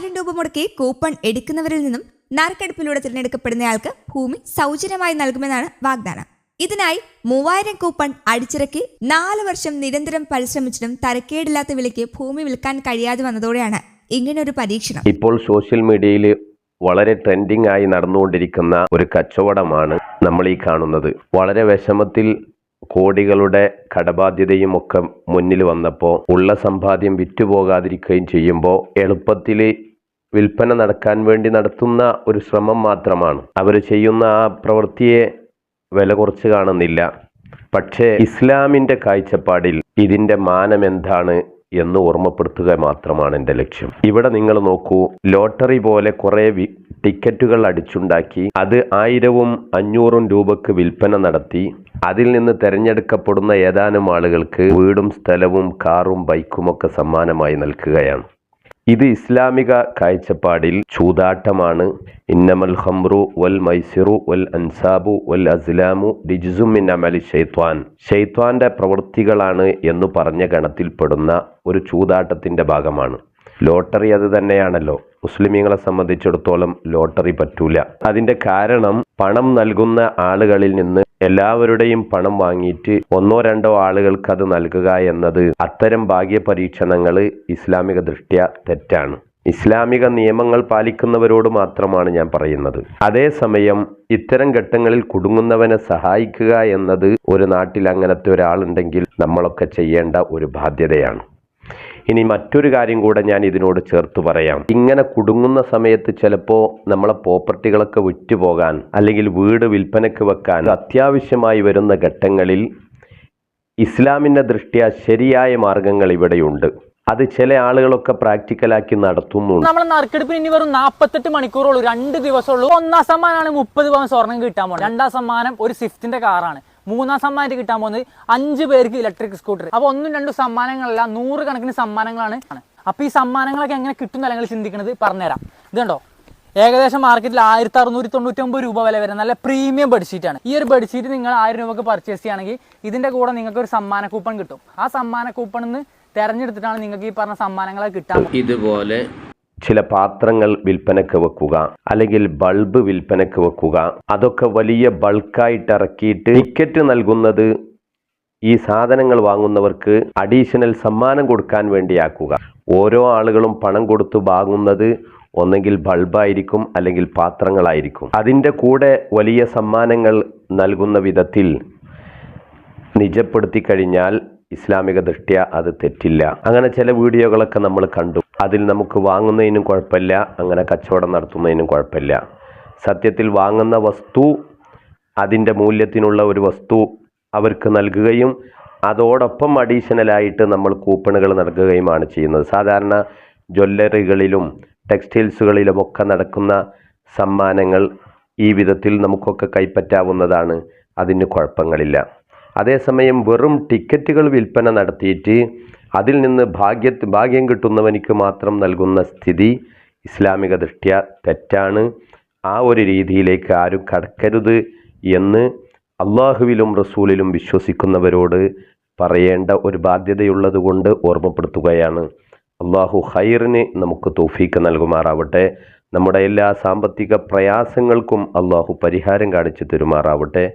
ആയിരം രൂപ മുടക്കി കൂപ്പൺ എടുക്കുന്നവരിൽ നിന്നും നറുക്കെടുപ്പിലൂടെ തിരഞ്ഞെടുക്കപ്പെടുന്നയാൾക്ക് ഭൂമി സൗജന്യമായി നൽകുമെന്നാണ് വാഗ്ദാനം. ഇതിനായി മൂവായിരം കൂപ്പൺ അടിച്ചിറക്കി നാല് വർഷം നിരന്തരം പരിശ്രമിച്ചിട്ടും തരക്കേടില്ലാത്ത വിലയ്ക്ക് ഭൂമി വിൽക്കാൻ കഴിയാതെ വന്നതോടെയാണ് ഇങ്ങനൊരു പരീക്ഷണം. ഇപ്പോൾ സോഷ്യൽ മീഡിയയിൽ വളരെ ട്രെൻഡിങ് ആയി നടന്നുകൊണ്ടിരിക്കുന്ന ഒരു കച്ചവടമാണ് നമ്മൾ ഈ കാണുന്നത്. വളരെ വിഷമത്തിൽ കോടികളുടെ കടബാധ്യതയും ഒക്കെ മുന്നിൽ വന്നപ്പോൾ ഉള്ള സമ്പാദ്യം വിറ്റുപോകാതിരിക്കുകയും ചെയ്യുമ്പോൾ എളുപ്പത്തിൽ വിൽപ്പന നടക്കാൻ വേണ്ടി നടത്തുന്ന ഒരു ശ്രമം മാത്രമാണ്. അവർ ചെയ്യുന്ന ആ പ്രവൃത്തിയെ വില കുറച്ച് കാണുന്നില്ല. പക്ഷേ ഇസ്ലാമിന്റെ കാഴ്ചപ്പാടിൽ ഇതിന്റെ മാനം എന്താണ് എന്ന് ഓർമ്മപ്പെടുത്തുക മാത്രമാണ് എന്റെ ലക്ഷ്യം. ഇവിടെ നിങ്ങൾ നോക്കൂ ലോട്ടറി പോലെ കുറേ ടിക്കറ്റുകൾ അടിച്ചുണ്ടാക്കി അത് ആയിരവും അഞ്ഞൂറും രൂപക്ക് വിൽപ്പന നടത്തി അതിൽ നിന്ന് തിരഞ്ഞെടുക്കപ്പെടുന്ന ഏതാനും ആളുകൾക്ക് വീടും സ്ഥലവും കാറും ബൈക്കും ഒക്കെ സമ്മാനമായി നൽകുകയാണ്. ഇത് ഇസ്ലാമിക കാഴ്ചപ്പാടിൽ ചൂതാട്ടമാണ്. ഇന്നമൽ ഹംറു വൽ മൈസിറു വൽ അൻസാബു വൽ അസ്ലാമു രിജുസുമിൻ അമലി ഷെയ്ത്വാൻ ഷെയ്ത്വാന്റെ പ്രവൃത്തികളാണ് എന്ന് പറഞ്ഞ ഗണത്തിൽപ്പെടുന്ന ഒരു ചൂതാട്ടത്തിന്റെ ഭാഗമാണ്. ലോട്ടറി അത് തന്നെയാണല്ലോ. മുസ്ലിമീങ്ങളെ സംബന്ധിച്ചിടത്തോളം ലോട്ടറി പറ്റൂല. അതിന്റെ കാരണം പണം നൽകുന്ന ആളുകളിൽ നിന്ന് എല്ലാവരുടെയും പണം വാങ്ങിയിട്ട് ഒന്നോ രണ്ടോ ആളുകൾക്ക് അത് നൽകുക എന്നത് അത്തരം ഭാഗ്യ പരീക്ഷണങ്ങൾ ഇസ്ലാമിക ദൃഷ്ട്യ തെറ്റാണ്. ഇസ്ലാമിക നിയമങ്ങൾ പാലിക്കുന്നവരോട് മാത്രമാണ് ഞാൻ പറയുന്നത്. അതേസമയം ഇത്തരം ഘട്ടങ്ങളിൽ കുടുങ്ങുന്നവനെ സഹായിക്കുക എന്നത് ഒരു നാട്ടിൽ അങ്ങനത്തെ ഒരാളുണ്ടെങ്കിൽ നമ്മളൊക്കെ ചെയ്യേണ്ട ഒരു ബാധ്യതയാണ്. ഇനി മറ്റൊരു കാര്യം കൂടെ ഞാൻ ഇതിനോട് ചേർത്ത് പറയാം. ഇങ്ങനെ കുടുങ്ങുന്ന സമയത്ത് ചിലപ്പോൾ നമ്മളെ പ്രോപ്പർട്ടികളൊക്കെ വിറ്റുപോകാൻ അല്ലെങ്കിൽ വീട് വിൽപ്പനയ്ക്ക് വെക്കാൻ അത്യാവശ്യമായി വരുന്ന ഘട്ടങ്ങളിൽ ഇസ്ലാമിന്റെ ദൃഷ്ട്യാ ശരിയായ മാർഗങ്ങൾ ഇവിടെയുണ്ട്. അത് ചില ആളുകളൊക്കെ പ്രാക്ടിക്കലാക്കി നടത്തുന്നു നമ്മൾ നറുക്കെടുപ്പിന് ഇനി വെറും നാൽപ്പത്തെട്ട് മണിക്കൂറുള്ളൂ രണ്ട് ദിവസമുള്ളൂ ഒന്നാം സമ്മാനമാണ് മുപ്പത് പവൻ സ്വർണം കിട്ടാൻ പോകുന്നത് രണ്ടാം സമ്മാനം ഒരു സ്വിഫ്റ്റിന്റെ കാറാണ്. മൂന്നാം സമ്മാനമായിട്ട് കിട്ടാൻ പോകുന്നത് അഞ്ച് പേർക്ക് ഇലക്ട്രിക് സ്കൂട്ടർ അപ്പൊ ഒന്നും രണ്ടും സമ്മാനങ്ങളല്ല നൂറ് കണക്കിന് സമ്മാനങ്ങളാണ്. അപ്പൊ ഈ സമ്മാനങ്ങളൊക്കെ എങ്ങനെ കിട്ടും അല്ലെങ്കിൽ ചിന്തിക്കുന്നത് പറഞ്ഞുതരാം. ഇതുണ്ടോ ഏകദേശം മാർക്കറ്റിൽ ആയിരത്തി അറുന്നൂറ്റി തൊണ്ണൂറ്റൊമ്പത് രൂപ വില വരുന്ന നല്ല പ്രീമിയം ബെഡ്ഷീറ്റാണ് ഈ ഒരു ബെഡ്ഷീറ്റ് നിങ്ങൾ ആയിരം രൂപക്ക് പർച്ചേസ് ചെയ്യുകയാണെങ്കിൽ ഇതിന്റെ കൂടെ നിങ്ങൾക്ക് ഒരു സമ്മാന കൂപ്പൺ കിട്ടും. ആ സമ്മാന കൂപ്പണിൽ നിന്ന് തെരഞ്ഞെടുത്തിട്ടാണ് നിങ്ങൾക്ക് ഈ പറഞ്ഞ സമ്മാനങ്ങളെ കിട്ടാൻ ഇതുപോലെ ചില പാത്രങ്ങൾ വിൽപ്പനക്ക് വെക്കുക അല്ലെങ്കിൽ ബൾബ് വിൽപ്പനക്ക് വെക്കുക. അതൊക്കെ വലിയ ബൾക്കായിട്ട് ഇറക്കിയിട്ട് ടിക്കറ്റ് നൽകുന്നത് ഈ സാധനങ്ങൾ വാങ്ങുന്നവർക്ക് അഡീഷണൽ സമ്മാനം കൊടുക്കാൻ വേണ്ടിയാക്കുക. ഓരോ ആളുകളും പണം കൊടുത്ത് വാങ്ങുന്നത് ഒന്നെങ്കിൽ ബൾബായിരിക്കും അല്ലെങ്കിൽ പാത്രങ്ങളായിരിക്കും. അതിന്റെ കൂടെ വലിയ സമ്മാനങ്ങൾ നൽകുന്ന വിധത്തിൽ നിജപ്പെടുത്തി കഴിഞ്ഞാൽ ഇസ്ലാമിക ദൃഷ്ട്യ അത് തെറ്റില്ല. അങ്ങനെ ചില വീഡിയോകളൊക്കെ നമ്മൾ കണ്ടു. അതിൽ നമുക്ക് വാങ്ങുന്നതിനും കുഴപ്പമില്ല അങ്ങനെ കച്ചവടം നടത്തുന്നതിനും കുഴപ്പമില്ല. സത്യത്തിൽ വാങ്ങുന്ന വസ്തു അതിന്റെ മൂല്യത്തിനുള്ള ഒരു വസ്തു അവർക്ക് നൽകുകയും അതോടൊപ്പം അഡീഷണലായിട്ട് നമ്മൾ കൂപ്പണുകൾ നൽകുകയുമാണ് ചെയ്യുന്നത്. സാധാരണ ജ്വല്ലറികളിലും ടെക്സ്റ്റൈൽസുകളിലും ഒക്കെ നടക്കുന്ന സമ്മാനങ്ങൾ ഈ വിധത്തിൽ നമുക്കൊക്കെ കൈപ്പറ്റാവുന്നതാണ്. അതിന് കുഴപ്പങ്ങളില്ല. അതേസമയം വെറും ടിക്കറ്റുകൾ വിൽപ്പന നടത്തിയിട്ട് അതിൽ നിന്ന് ഭാഗ്യ ഭാഗ്യം കിട്ടുന്നവനിക്ക് മാത്രം നൽകുന്ന സ്ഥിതി ഇസ്ലാമിക ദൃഷ്ട്യ തെറ്റാണ്. ആ ഒരു രീതിയിലേക്ക് ആരും കടക്കരുത് എന്ന് അള്ളാഹുവിലും റസൂലിലും വിശ്വസിക്കുന്നവരോട് പറയേണ്ട ഒരു ബാധ്യതയുള്ളത് കൊണ്ട് ഓർമ്മപ്പെടുത്തുകയാണ്. അള്ളാഹു ഹൈറിന് നമുക്ക് തോഫീക്ക് നൽകുമാറാവട്ടെ. നമ്മുടെ എല്ലാ സാമ്പത്തിക പ്രയാസങ്ങൾക്കും അള്ളാഹു പരിഹാരം കാണിച്ചു തരുമാറാവട്ടെ.